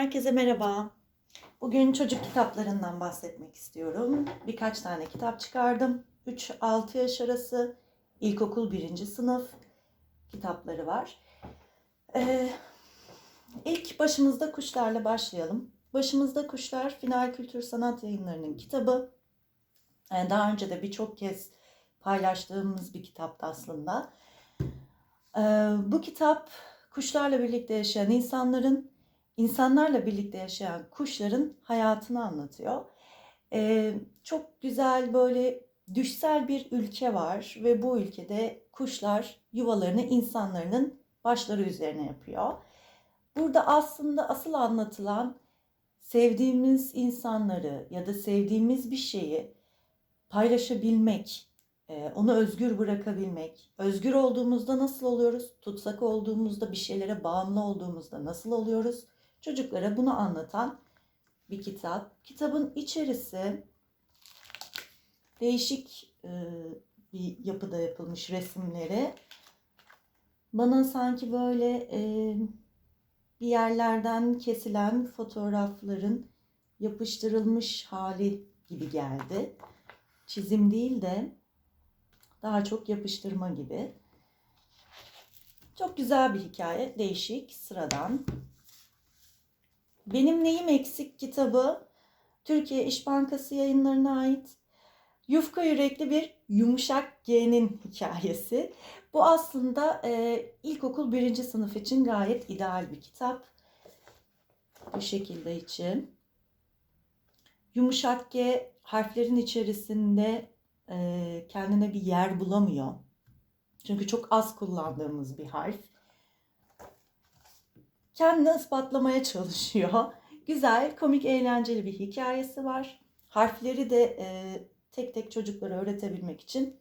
Herkese merhaba. Bugün çocuk kitaplarından bahsetmek istiyorum. Birkaç tane kitap çıkardım. 3-6 yaş arası ilkokul 1. sınıf kitapları var. Ee, ilk başımızda kuşlarla başlayalım. Başımızda kuşlar Final Kültür Sanat Yayınları'nın kitabı. Ee, daha önce de birçok kez paylaştığımız bir kitaptı aslında. Ee, bu kitap kuşlarla birlikte yaşayan insanların insanlarla birlikte yaşayan kuşların hayatını anlatıyor. Ee, çok güzel böyle düşsel bir ülke var ve bu ülkede kuşlar yuvalarını insanların başları üzerine yapıyor. Burada aslında asıl anlatılan sevdiğimiz insanları ya da sevdiğimiz bir şeyi paylaşabilmek, onu özgür bırakabilmek. Özgür olduğumuzda nasıl oluyoruz? Tutsak olduğumuzda, bir şeylere bağımlı olduğumuzda nasıl oluyoruz? Çocuklara bunu anlatan bir kitap. Kitabın içerisi değişik e, bir yapıda yapılmış resimleri. Bana sanki böyle e, bir yerlerden kesilen fotoğrafların yapıştırılmış hali gibi geldi. Çizim değil de daha çok yapıştırma gibi. Çok güzel bir hikaye, değişik, sıradan. Benim Neyim Eksik kitabı Türkiye İş Bankası yayınlarına ait yufka yürekli bir yumuşak G'nin hikayesi. Bu aslında e, ilkokul birinci sınıf için gayet ideal bir kitap. Bu şekilde için. Yumuşak G harflerin içerisinde e, kendine bir yer bulamıyor. Çünkü çok az kullandığımız bir harf kendini ispatlamaya çalışıyor. Güzel, komik, eğlenceli bir hikayesi var. Harfleri de e, tek tek çocuklara öğretebilmek için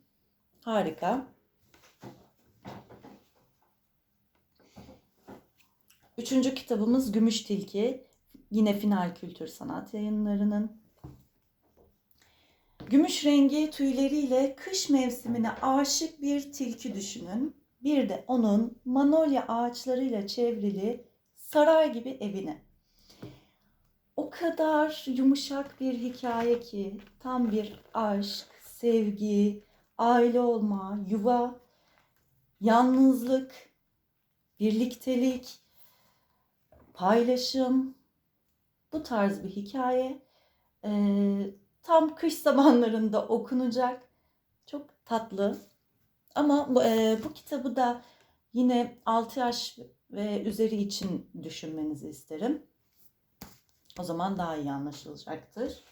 harika. Üçüncü kitabımız Gümüş Tilki. Yine Final Kültür Sanat yayınlarının. Gümüş rengi tüyleriyle kış mevsimine aşık bir tilki düşünün. Bir de onun manolya ağaçlarıyla çevrili saray gibi evine. O kadar yumuşak bir hikaye ki tam bir aşk, sevgi, aile olma, yuva, yalnızlık, birliktelik, paylaşım bu tarz bir hikaye. Ee, tam kış zamanlarında okunacak. Çok tatlı. Ama e, bu kitabı da yine 6 yaş ve üzeri için düşünmenizi isterim. O zaman daha iyi anlaşılacaktır.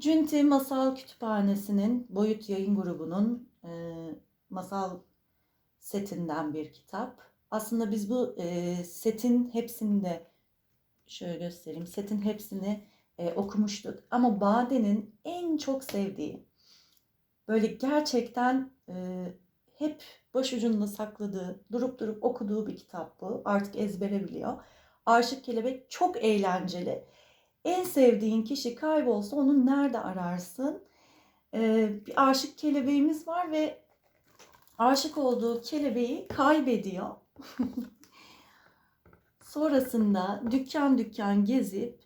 Cünti Masal Kütüphanesi'nin Boyut Yayın Grubu'nun e, masal setinden bir kitap. Aslında biz bu e, setin hepsini de şöyle göstereyim. Setin hepsini e, okumuştuk. Ama Bade'nin en çok sevdiği, böyle gerçekten e, hep başucunda sakladığı, durup durup okuduğu bir kitap bu. Artık ezbere biliyor. Aşık Kelebek çok eğlenceli. En sevdiğin kişi kaybolsa onu nerede ararsın? Ee, bir aşık kelebeğimiz var ve aşık olduğu kelebeği kaybediyor. Sonrasında dükkan dükkan gezip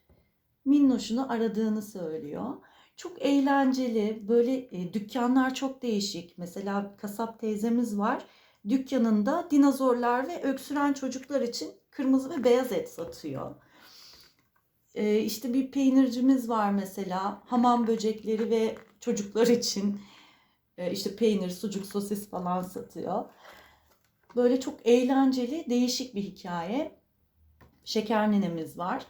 Minnoş'unu aradığını söylüyor. Çok eğlenceli. Böyle e, dükkanlar çok değişik. Mesela kasap teyzemiz var. Dükkanında dinozorlar ve öksüren çocuklar için kırmızı ve beyaz et satıyor. E, işte bir peynircimiz var mesela. Hamam böcekleri ve çocuklar için e, işte peynir, sucuk, sosis falan satıyor. Böyle çok eğlenceli, değişik bir hikaye. Şeker ninemiz var.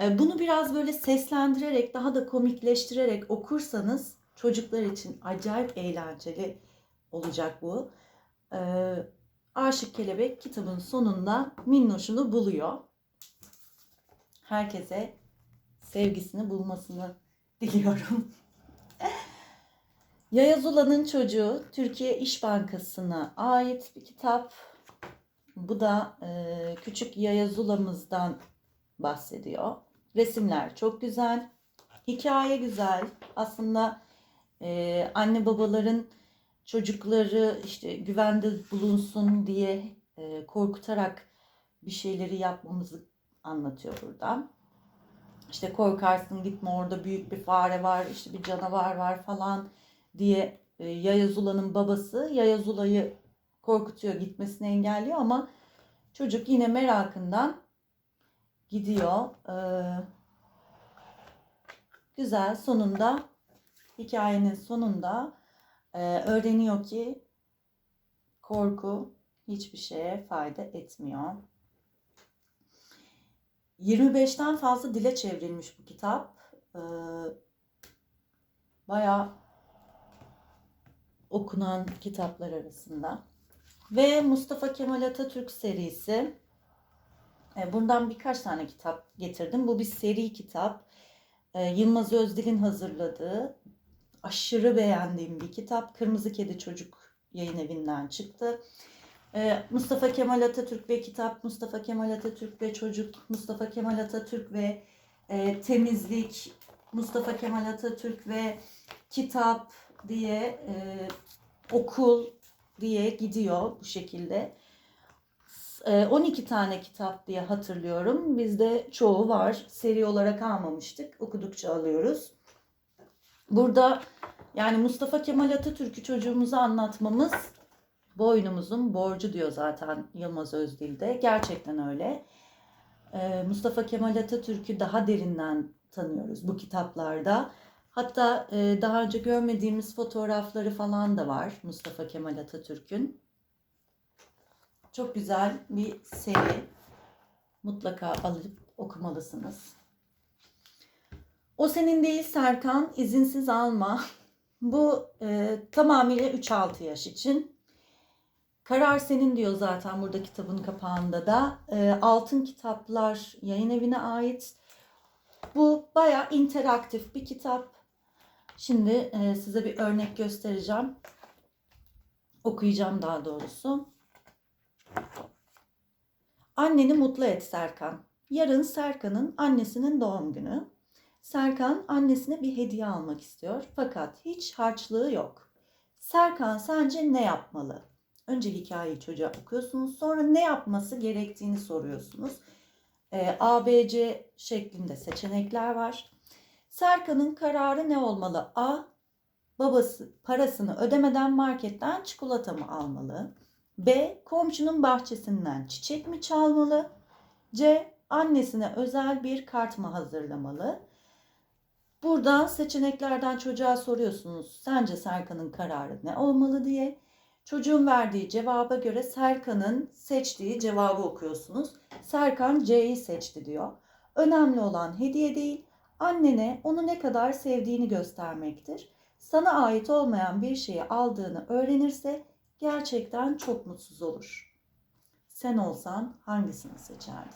Ee, bunu biraz böyle seslendirerek, daha da komikleştirerek okursanız çocuklar için acayip eğlenceli olacak bu. Ee, Aşık Kelebek kitabın sonunda minnoşunu buluyor. Herkese sevgisini bulmasını diliyorum. Yaya Zula'nın çocuğu Türkiye İş Bankası'na ait bir kitap. Bu da e, küçük Yaya Zula'mızdan bahsediyor. Resimler çok güzel. Hikaye güzel. Aslında e, anne babaların çocukları işte güvende bulunsun diye e, korkutarak bir şeyleri yapmamızı anlatıyor burada. İşte korkarsın gitme orada büyük bir fare var, işte bir canavar var falan diye e, Yaya Zula'nın babası Yaya Zula'yı korkutuyor, gitmesini engelliyor ama çocuk yine merakından gidiyor. Ee, güzel sonunda hikayenin sonunda e, öğreniyor ki korku hiçbir şeye fayda etmiyor. 25'ten fazla dile çevrilmiş bu kitap. Ee, bayağı okunan kitaplar arasında. Ve Mustafa Kemal Atatürk serisi. Ee, bundan birkaç tane kitap getirdim. Bu bir seri kitap. Ee, Yılmaz Özdil'in hazırladığı aşırı beğendiğim bir kitap. Kırmızı Kedi Çocuk yayın evinden çıktı. Ee, Mustafa Kemal Atatürk ve kitap, Mustafa Kemal Atatürk ve çocuk, Mustafa Kemal Atatürk ve e, temizlik, Mustafa Kemal Atatürk ve kitap diye e, okul diye gidiyor bu şekilde. E, 12 tane kitap diye hatırlıyorum. Bizde çoğu var. Seri olarak almamıştık. Okudukça alıyoruz. Burada yani Mustafa Kemal Atatürk'ü çocuğumuza anlatmamız boynumuzun borcu diyor zaten Yılmaz Özdil'de. Gerçekten öyle. Ee, Mustafa Kemal Atatürk'ü daha derinden tanıyoruz bu kitaplarda. Hatta e, daha önce görmediğimiz fotoğrafları falan da var Mustafa Kemal Atatürk'ün. Çok güzel bir seri. Mutlaka alıp okumalısınız. O senin değil Serkan, izinsiz alma. Bu e, tamamıyla 3-6 yaş için. Karar senin diyor zaten burada kitabın kapağında da. E, Altın Kitaplar yayın evine ait. Bu baya interaktif bir kitap. Şimdi e, size bir örnek göstereceğim. Okuyacağım daha doğrusu. Anneni mutlu et Serkan. Yarın Serkan'ın annesinin doğum günü. Serkan annesine bir hediye almak istiyor fakat hiç harçlığı yok. Serkan sence ne yapmalı? Önce hikayeyi çocuğa okuyorsunuz sonra ne yapması gerektiğini soruyorsunuz. E, A, B, C şeklinde seçenekler var. Serkan'ın kararı ne olmalı? A. Babası parasını ödemeden marketten çikolata mı almalı? B. Komşunun bahçesinden çiçek mi çalmalı? C. Annesine özel bir kart mı hazırlamalı? Buradan seçeneklerden çocuğa soruyorsunuz. Sence Serkan'ın kararı ne olmalı diye. Çocuğun verdiği cevaba göre Serkan'ın seçtiği cevabı okuyorsunuz. Serkan C'yi seçti diyor. Önemli olan hediye değil, annene onu ne kadar sevdiğini göstermektir. Sana ait olmayan bir şeyi aldığını öğrenirse gerçekten çok mutsuz olur. Sen olsan hangisini seçerdin?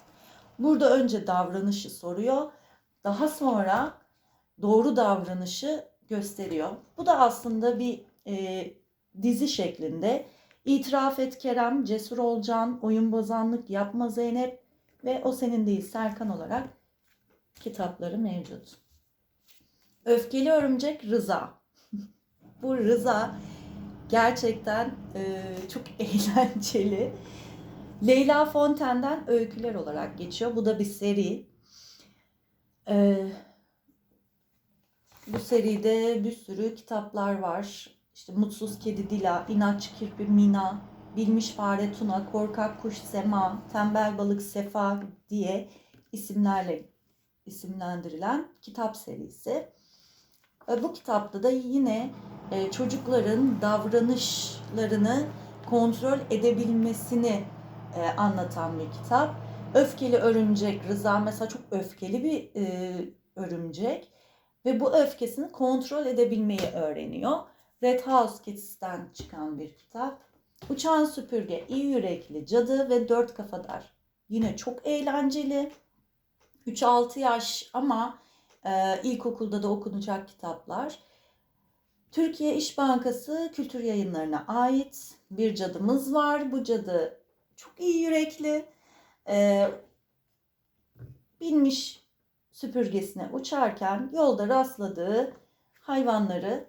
Burada önce davranışı soruyor. Daha sonra doğru davranışı gösteriyor. Bu da aslında bir e, dizi şeklinde. İtiraf et Kerem, Cesur Olcan, Oyun Bozanlık, Yapma Zeynep ve O Senin Değil Serkan olarak kitapları mevcut. Öfkeli Örümcek Rıza. Bu Rıza gerçekten e, çok eğlenceli. Leyla Fontaine'den öyküler olarak geçiyor. Bu da bir seri. E, bu seride bir sürü kitaplar var. İşte Mutsuz Kedi Dila, İnatçı Kirpi Mina, Bilmiş Fare Tuna, Korkak Kuş Sema, Tembel Balık Sefa diye isimlerle isimlendirilen kitap serisi. Bu kitapta da yine e, çocukların davranışlarını kontrol edebilmesini e, anlatan bir kitap. Öfkeli örümcek Rıza mesela çok öfkeli bir e, örümcek ve bu öfkesini kontrol edebilmeyi öğreniyor. Red House Kids'ten çıkan bir kitap. Uçan süpürge, iyi yürekli cadı ve dört kafadar. Yine çok eğlenceli. 3-6 yaş ama e, ilkokulda da okunacak kitaplar. Türkiye İş Bankası Kültür Yayınları'na ait bir cadımız var. Bu cadı çok iyi yürekli. E, binmiş süpürgesine uçarken yolda rastladığı hayvanları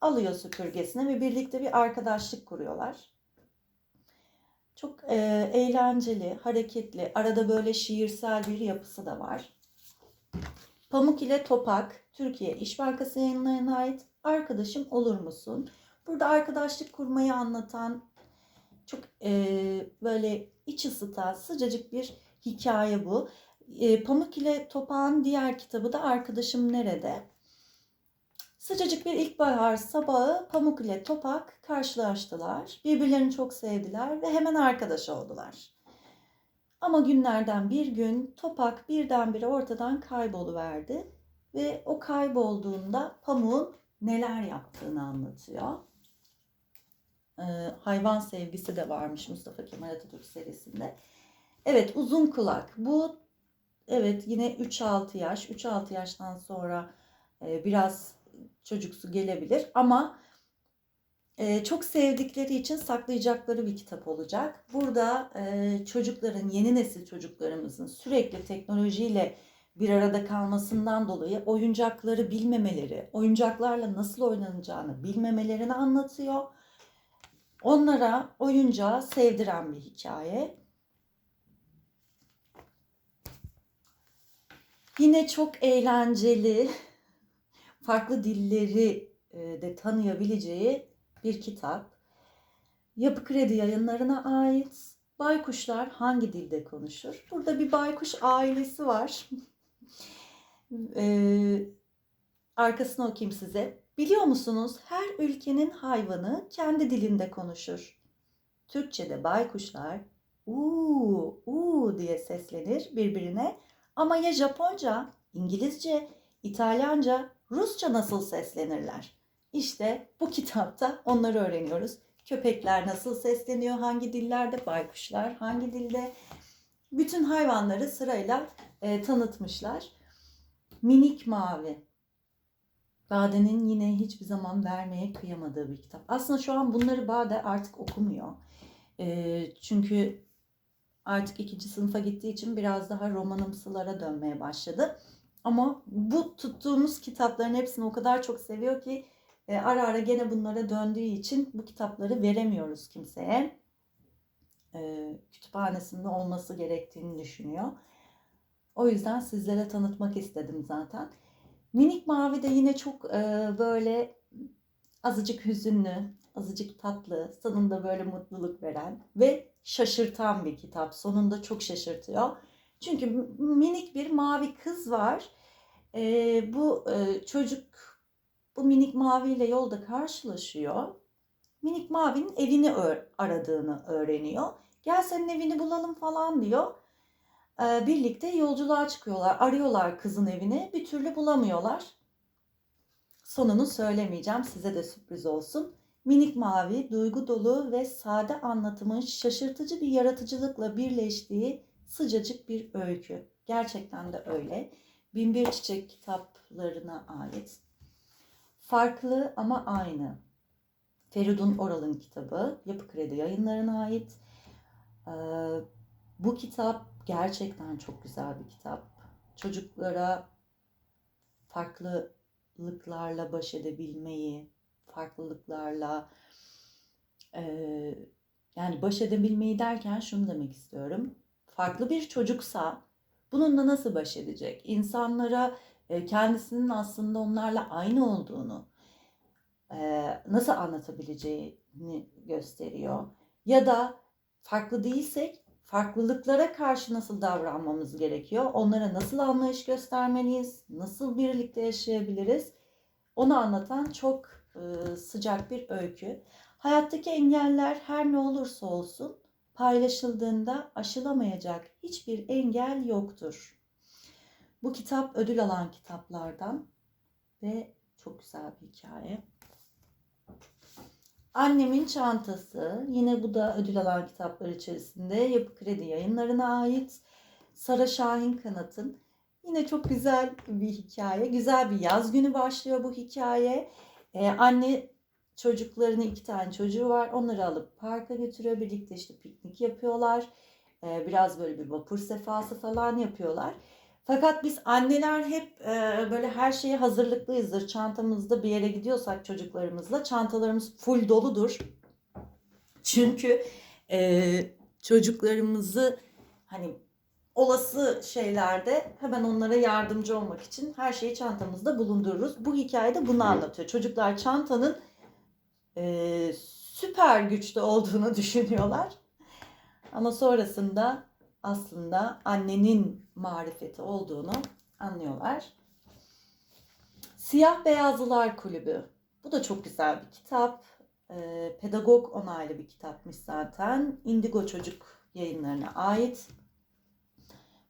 alıyor süpürgesine ve birlikte bir arkadaşlık kuruyorlar. Çok e, eğlenceli, hareketli. Arada böyle şiirsel bir yapısı da var. Pamuk ile Topak, Türkiye İş Bankası yayınlarına ait Arkadaşım Olur Musun? Burada arkadaşlık kurmayı anlatan çok e, böyle iç ısıtan sıcacık bir hikaye bu. E, Pamuk ile Topak'ın diğer kitabı da Arkadaşım Nerede? Sıcacık bir ilkbahar sabahı Pamuk ile Topak karşılaştılar. Birbirlerini çok sevdiler ve hemen arkadaş oldular. Ama günlerden bir gün Topak birdenbire ortadan kayboluverdi ve o kaybolduğunda Pamuk'un neler yaptığını anlatıyor. Ee, hayvan sevgisi de varmış Mustafa Kemal Atatürk serisinde. Evet uzun kulak. Bu evet yine 3-6 yaş. 3-6 yaştan sonra e, biraz çocuksu gelebilir ama e, çok sevdikleri için saklayacakları bir kitap olacak. Burada e, çocukların, yeni nesil çocuklarımızın sürekli teknolojiyle bir arada kalmasından dolayı oyuncakları bilmemeleri, oyuncaklarla nasıl oynanacağını bilmemelerini anlatıyor. Onlara oyuncağı sevdiren bir hikaye. Yine çok eğlenceli, farklı dilleri de tanıyabileceği bir kitap. Yapı Kredi yayınlarına ait Baykuşlar hangi dilde konuşur? Burada bir baykuş ailesi var. ee, arkasını okuyayım size. Biliyor musunuz her ülkenin hayvanı kendi dilinde konuşur. Türkçe'de baykuşlar uuu uuu diye seslenir birbirine ama ya Japonca, İngilizce, İtalyanca, Rusça nasıl seslenirler? İşte bu kitapta onları öğreniyoruz. Köpekler nasıl sesleniyor, hangi dillerde, baykuşlar hangi dilde. Bütün hayvanları sırayla e, tanıtmışlar. Minik Mavi. Bade'nin yine hiçbir zaman vermeye kıyamadığı bir kitap. Aslında şu an bunları Bade artık okumuyor. E, çünkü artık ikinci sınıfa gittiği için biraz daha romanımsılara dönmeye başladı. Ama bu tuttuğumuz kitapların hepsini o kadar çok seviyor ki e, ara ara gene bunlara döndüğü için bu kitapları veremiyoruz kimseye. E, kütüphanesinde olması gerektiğini düşünüyor. O yüzden sizlere tanıtmak istedim zaten. Minik Mavi de yine çok e, böyle azıcık hüzünlü, azıcık tatlı, sonunda böyle mutluluk veren ve şaşırtan bir kitap. Sonunda çok şaşırtıyor. Çünkü minik bir mavi kız var. E, bu e, çocuk bu minik maviyle yolda karşılaşıyor. Minik mavinin evini aradığını öğreniyor. Gel senin evini bulalım falan diyor. Ee, birlikte yolculuğa çıkıyorlar. Arıyorlar kızın evini. Bir türlü bulamıyorlar. Sonunu söylemeyeceğim. Size de sürpriz olsun. Minik Mavi, duygu dolu ve sade anlatımın şaşırtıcı bir yaratıcılıkla birleştiği sıcacık bir öykü. Gerçekten de öyle. Binbir Çiçek kitaplarına ait. Farklı ama aynı. Feridun Oral'ın kitabı. Yapı Kredi yayınlarına ait. Ee, bu kitap gerçekten çok güzel bir kitap. Çocuklara farklılıklarla baş edebilmeyi, farklılıklarla e, yani baş edebilmeyi derken şunu demek istiyorum. Farklı bir çocuksa bununla nasıl baş edecek? İnsanlara kendisinin aslında onlarla aynı olduğunu e, nasıl anlatabileceğini gösteriyor. Ya da farklı değilsek farklılıklara karşı nasıl davranmamız gerekiyor? Onlara nasıl anlayış göstermeliyiz? Nasıl birlikte yaşayabiliriz? Onu anlatan çok e, sıcak bir öykü. Hayattaki engeller her ne olursa olsun paylaşıldığında aşılamayacak hiçbir engel yoktur. Bu kitap ödül alan kitaplardan ve çok güzel bir hikaye. Annemin çantası. Yine bu da ödül alan kitaplar içerisinde. Yapı Kredi yayınlarına ait. Sara Şahin Kanat'ın. Yine çok güzel bir hikaye. Güzel bir yaz günü başlıyor bu hikaye. Ee, anne çocuklarını iki tane çocuğu var. Onları alıp parka götürüyor. Birlikte işte piknik yapıyorlar. Ee, biraz böyle bir vapur sefası falan yapıyorlar. Fakat biz anneler hep e, böyle her şeye hazırlıklıyızdır. Çantamızda bir yere gidiyorsak çocuklarımızla çantalarımız full doludur. Çünkü e, çocuklarımızı hani olası şeylerde hemen onlara yardımcı olmak için her şeyi çantamızda bulundururuz. Bu hikayede bunu anlatıyor. Çocuklar çantanın e, süper güçlü olduğunu düşünüyorlar. Ama sonrasında aslında annenin marifeti olduğunu anlıyorlar. Siyah Beyazlılar Kulübü. Bu da çok güzel bir kitap. Ee, pedagog onaylı bir kitapmış zaten. Indigo Çocuk yayınlarına ait.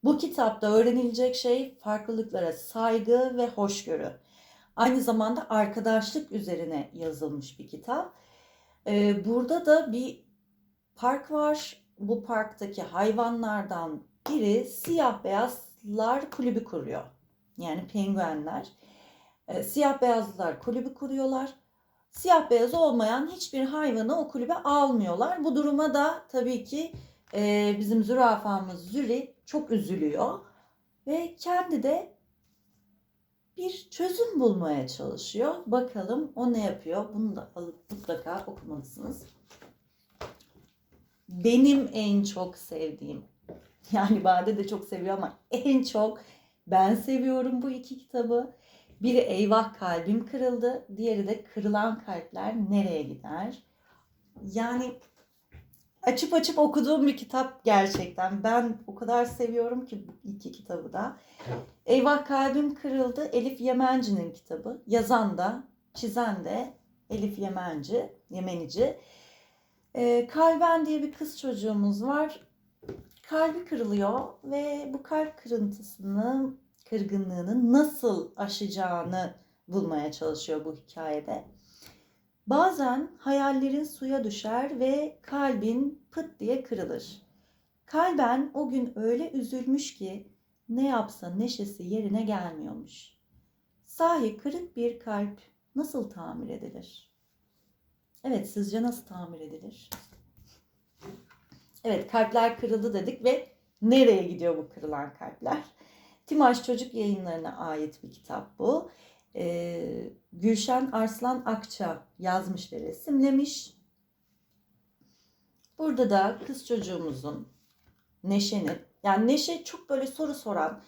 Bu kitapta öğrenilecek şey farklılıklara saygı ve hoşgörü. Aynı zamanda arkadaşlık üzerine yazılmış bir kitap. Ee, burada da bir park var. Bu parktaki hayvanlardan biri siyah beyazlar kulübü kuruyor. Yani penguenler. Ee, siyah beyazlılar kulübü kuruyorlar. Siyah beyaz olmayan hiçbir hayvanı o kulübe almıyorlar. Bu duruma da tabii ki e, bizim zürafamız Züri çok üzülüyor. Ve kendi de bir çözüm bulmaya çalışıyor. Bakalım o ne yapıyor? Bunu da alıp mutlaka okumalısınız. Benim en çok sevdiğim, yani Bade de çok seviyor ama en çok ben seviyorum bu iki kitabı. Biri Eyvah Kalbim Kırıldı, diğeri de Kırılan Kalpler Nereye Gider? Yani açıp açıp okuduğum bir kitap gerçekten. Ben o kadar seviyorum ki bu iki kitabı da. Eyvah Kalbim Kırıldı Elif Yemenci'nin kitabı. Yazan da, çizen de Elif Yemenci, Yemenici. Ee, Kalben diye bir kız çocuğumuz var. Kalbi kırılıyor ve bu kalp kırıntısını, kırgınlığını nasıl aşacağını bulmaya çalışıyor bu hikayede. Bazen hayallerin suya düşer ve kalbin pıt diye kırılır. Kalben o gün öyle üzülmüş ki ne yapsa neşesi yerine gelmiyormuş. Sahi kırık bir kalp nasıl tamir edilir? Evet sizce nasıl tamir edilir? Evet kalpler kırıldı dedik ve nereye gidiyor bu kırılan kalpler? Timaş Çocuk Yayınlarına ait bir kitap bu. Ee, Gülşen Arslan Akça yazmış ve resimlemiş. Burada da kız çocuğumuzun Neşe'nin, yani Neşe çok böyle soru soran,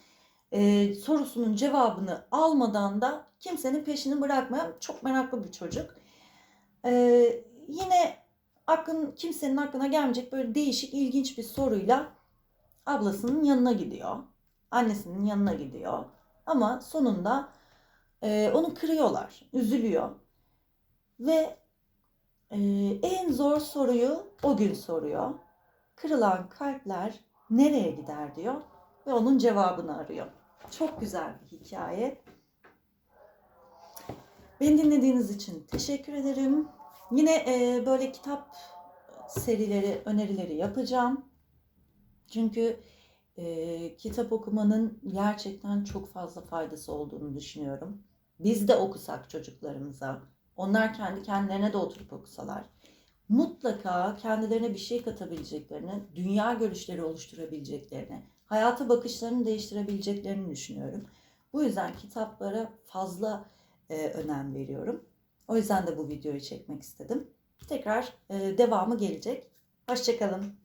e, sorusunun cevabını almadan da kimsenin peşini bırakmayan çok meraklı bir çocuk. E, yine aklın kimsenin aklına gelmeyecek böyle değişik ilginç bir soruyla ablasının yanına gidiyor. Annesinin yanına gidiyor. Ama sonunda e, onu kırıyorlar. Üzülüyor. Ve e, en zor soruyu o gün soruyor. Kırılan kalpler nereye gider diyor ve onun cevabını arıyor. Çok güzel bir hikaye. Beni dinlediğiniz için teşekkür ederim. Yine e, böyle kitap serileri, önerileri yapacağım. Çünkü e, kitap okumanın gerçekten çok fazla faydası olduğunu düşünüyorum. Biz de okusak çocuklarımıza, onlar kendi kendilerine de oturup okusalar, mutlaka kendilerine bir şey katabileceklerini, dünya görüşleri oluşturabileceklerini, hayata bakışlarını değiştirebileceklerini düşünüyorum. Bu yüzden kitaplara fazla e, önem veriyorum. O yüzden de bu videoyu çekmek istedim. Tekrar e, devamı gelecek. Hoşçakalın.